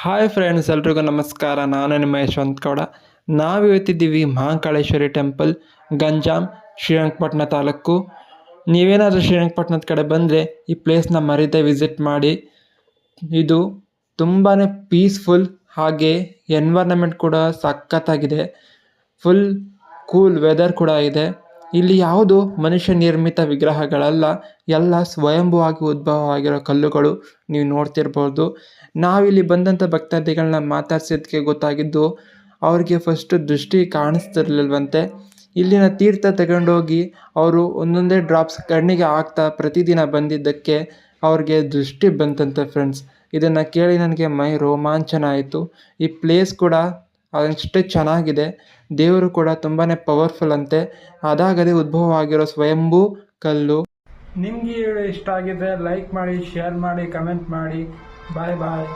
Hi friends ಎಲ್ರಿಗೂ ನಮಸ್ಕಾರ. ನಾನು ನಿಮ್ಮ ಯಶವಂತ್ ಗೌಡ. ನಾವು ಇವತ್ತಿದ್ದೀವಿ ಮಹಾಕಾಳೇಶ್ವರಿ ಟೆಂಪಲ್ ಗಂಜಾಮ್ ಶ್ರೀರಂಗಪಟ್ಟಣ ತಾಲೂಕು. ನೀವೇನಾದರೂ ಶ್ರೀರಂಗಪಟ್ಟಣದ ಕಡೆ ಬಂದರೆ ಈ ಪ್ಲೇಸ್ನ ಮರೀದೆ ವಿಸಿಟ್ ಮಾಡಿ. ಇದು ತುಂಬಾ ಪೀಸ್ಫುಲ್ ಹಾಗೆ ಎನ್ವೈರ್ನಮೆಂಟ್ ಕೂಡ ಸಖತ್ತಾಗಿದೆ. ಫುಲ್ ಕೂಲ್ ವೆದರ್ ಕೂಡ ಇದೆ. ಇಲ್ಲಿ ಯಾವುದು ಮನುಷ್ಯ ನಿರ್ಮಿತ ವಿಗ್ರಹಗಳಲ್ಲ, ಎಲ್ಲ ಸ್ವಯಂಭೂವಾಗಿ ಉದ್ಭವವಾಗಿರೋ ಕಲ್ಲುಗಳು ನೀವು ನೋಡ್ತಿರ್ಬೋದು. ನಾವಿಲ್ಲಿ ಬಂದಂಥ ಭಕ್ತಾದಿಗಳನ್ನ ಮಾತಾಡ್ಸಿದ್ದಕ್ಕೆ ಗೊತ್ತಾಗಿದ್ದು, ಅವ್ರಿಗೆ ಫಸ್ಟು ದೃಷ್ಟಿ ಕಾಣಿಸ್ತಿರ್ಲಿಲ್ವಂತೆ. ಇಲ್ಲಿನ ತೀರ್ಥ ತಗೊಂಡೋಗಿ ಅವರು ಒಂದೊಂದೇ ಡ್ರಾಪ್ಸ್ ಕಣ್ಣಿಗೆ ಹಾಕ್ತಾ ಪ್ರತಿದಿನ ಬಂದಿದ್ದಕ್ಕೆ ಅವ್ರಿಗೆ ದೃಷ್ಟಿ ಬಂತಂತೆ ಫ್ರೆಂಡ್ಸ್ ಇದನ್ನು ಕೇಳಿ ನನಗೆ ಮೈ ರೋಮಾಂಚನ ಆಯಿತು. ಈ ಪ್ಲೇಸ್ ಕೂಡ ಅಷ್ಟೇ ಚೆನ್ನಾಗಿದೆ. ದೇವರು ಕೂಡ ತುಂಬಾ ಪವರ್ಫುಲ್ ಅಂತೆ. ಅದಾಗದೆ ಉದ್ಭವ ಆಗಿರೋ ಸ್ವಯಂಭೂ ಕಲ್ಲು. ನಿಮಗೆ ಇಷ್ಟ ಆಗಿದೆ ಲೈಕ್ ಮಾಡಿ ಶೇರ್ ಮಾಡಿ ಕಮೆಂಟ್ ಮಾಡಿ. ಬಾಯ್ ಬಾಯ್